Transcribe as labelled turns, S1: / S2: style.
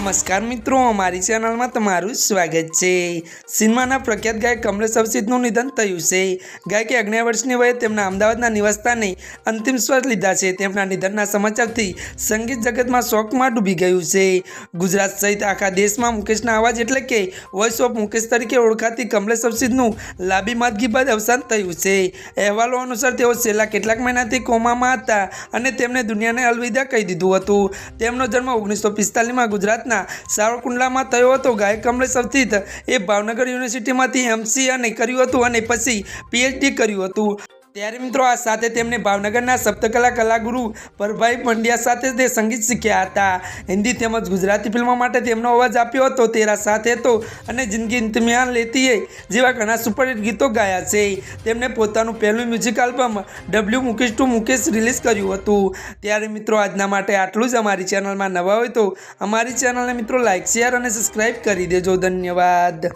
S1: નમસ્કાર મિત્રો, અમારી ચેનલમાં તમારું સ્વાગત છે. સિનેમાના પ્રખ્યાત ગાયક કમલેશ અવસિદનું નિધન થયું છે. ગાયકે અગિયાર વર્ષની વયે તેમના અમદાવાદના નિવાસસ્થાને અંતિમ શ્વાસ લીધા છે. તેમના નિધનના સમાચારથી સંગીત જગતમાં શોકમાં ડૂબી ગયું છે. ગુજરાત સહિત આખા દેશમાં મુકેશના અવાજ એટલે કે વોઇસ ઓફ મુકેશ તરીકે ઓળખાતી કમલેશ અવસિતનું લાંબી માદગી બાદ અવસાન થયું છે. અહેવાલો અનુસાર તેઓ છેલ્લા કેટલાક મહિનાથી કોમામાં હતા અને તેમણે દુનિયાને અલવિદા કહી દીધું હતું. તેમનો જન્મ ઓગણીસો પિસ્તાલીસમાં ગુજરાતના સાવરકુંડલામાં થયો હતો ગાયક કમલેશ અવસિત એ ભાવનગર યુનિવર્સિટીમાંથી એમસી અને કર્યું હતું અને પછી પીએચડી કર્યું હતું. ત્યારે મિત્રો આ સાથે તેમણે ભાવનગરના સપ્તકલા કલાગુરુ પરભાઈ પંડ્યા સાથે તે સંગીત શીખ્યા હતા. હિન્દી તેમજ ગુજરાતી ફિલ્મો માટે તેમનો અવાજ આપ્યો હતો. તેરા સાથે તો અને જિંદગી ઇંતમિયાન લેતી હે જેવા ઘણા સુપરહિટ ગીતો ગાયા છે. તેમણે પોતાનું પહેલું music album W Mukesh to Mukesh release કર્યું હતું. ત્યારે મિત્રો આજના માટે આટલું જ. અમારી ચેનલમાં નવા હોય તો અમારી ચેનલને મિત્રો લાઇક શેર અને સબસ્ક્રાઈબ કરી દેજો. ધન્યવાદ.